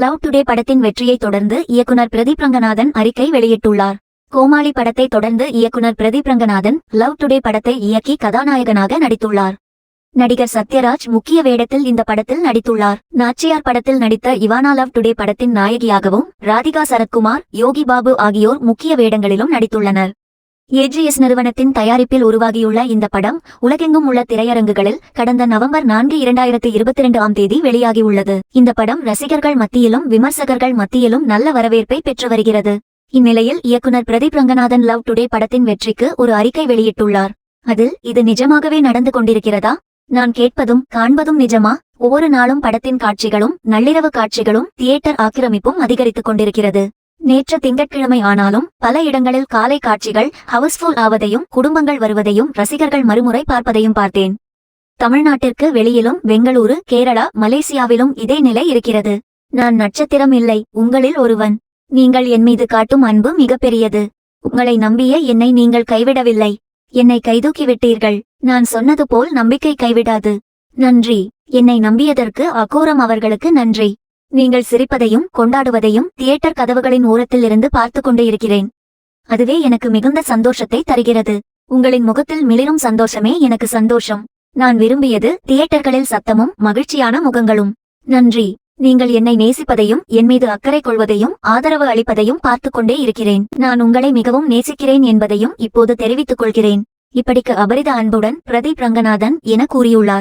Love today படத்தின் வெற்றியை தொடர்ந்து இயக்குனர் பிரதீப் ரங்கநாதன் அறிக்கை வெளியிட்டுள்ளார். கோமாளி படத்தை தொடர்ந்து இயக்குனர் பிரதீப் ரங்கநாதன் லவ் டுடே படத்தை இயக்கி கதாநாயகனாக நடித்துள்ளார். நடிகர் சத்யராஜ் முக்கிய வேடத்தில் இந்த படத்தில் நடித்துள்ளார். நாச்சியார் படத்தில் நடித்த இவானா லவ் டுடே படத்தின் நாயகியாகவும் ராதிகா சரத்குமார் யோகி பாபு ஆகியோர் முக்கிய வேடங்களிலும் நடித்துள்ளனர். ஏஜிஎஸ் நிறுவனத்தின் தயாரிப்பில் உருவாகியுள்ள இந்த படம் உலகெங்கும் உள்ள திரையரங்குகளில் கடந்த நவம்பர் நான்கு இரண்டாயிரத்து இருபத்தி ரெண்டு ஆம் தேதி வெளியாகியுள்ளது. இந்த படம் ரசிகர்கள் மத்தியிலும் விமர்சகர்கள் மத்தியிலும் நல்ல வரவேற்பை பெற்று வருகிறது. இந்நிலையில் இயக்குனர் பிரதீப் ரங்கநாதன் லவ் டுடே படத்தின் வெற்றிக்கு ஒரு அறிக்கை வெளியிட்டுள்ளார். அதில் இது நிஜமாகவே நடந்து கொண்டிருக்கிறதா? நான் கேட்பதும் காண்பதும் நிஜமா? ஒவ்வொரு நாளும் படத்தின் காட்சிகளும் நள்ளிரவு காட்சிகளும் தியேட்டர் ஆக்கிரமிப்பும் அதிகரித்துக் கொண்டிருக்கிறது. நேற்று திங்கட்கிழமை ஆனாலும் பல இடங்களில் காலை காட்சிகள் ஹவுஸ்ஃபுல் ஆவதையும் குடும்பங்கள் வருவதையும் ரசிகர்கள் மறுமுறை பார்ப்பதையும் பார்த்தேன். தமிழ்நாட்டிற்கு வெளியிலும் பெங்களூரு கேரளா மலேசியாவிலும் இதே நிலை இருக்கிறது. நான் நட்சத்திரம் இல்லை உங்களில் ஒருவன். நீங்கள் என் மீது காட்டும் அன்பு மிகப்பெரியது. உங்களை நம்பிய என்னை நீங்கள் கைவிடவில்லை. என்னை கைதூக்கி விட்டீர்கள் நான் சொன்னது போல் நம்பிக்கை கைவிடாது. நன்றி. என்னை நம்பியதற்கு அகோரம் அவர்களுக்கு நன்றி. நீங்கள் சிரிப்பதையும் கொண்டாடுவதையும் தியேட்டர் கதவுகளின் ஓரத்தில் இருந்து பார்த்து கொண்டு இருக்கிறேன். அதுவே எனக்கு மிகுந்த சந்தோஷத்தை தருகிறது. உங்களின் முகத்தில் மிளிரும் சந்தோஷமே எனக்கு சந்தோஷம். நான் விரும்பியது தியேட்டர்களில் சத்தமும் மகிழ்ச்சியான முகங்களும். நன்றி. நீங்கள் என்னை நேசிப்பதையும் என் மீது அக்கறை கொள்வதையும் ஆதரவு அளிப்பதையும் பார்த்து கொண்டே இருக்கிறேன். நான் உங்களை மிகவும் நேசிக்கிறேன் என்பதையும் இப்போது தெரிவித்துக் கொள்கிறேன். இப்படிக்கு அபரித அன்புடன் பிரதீப் ரங்கநாதன் என கூறியுள்ளார்.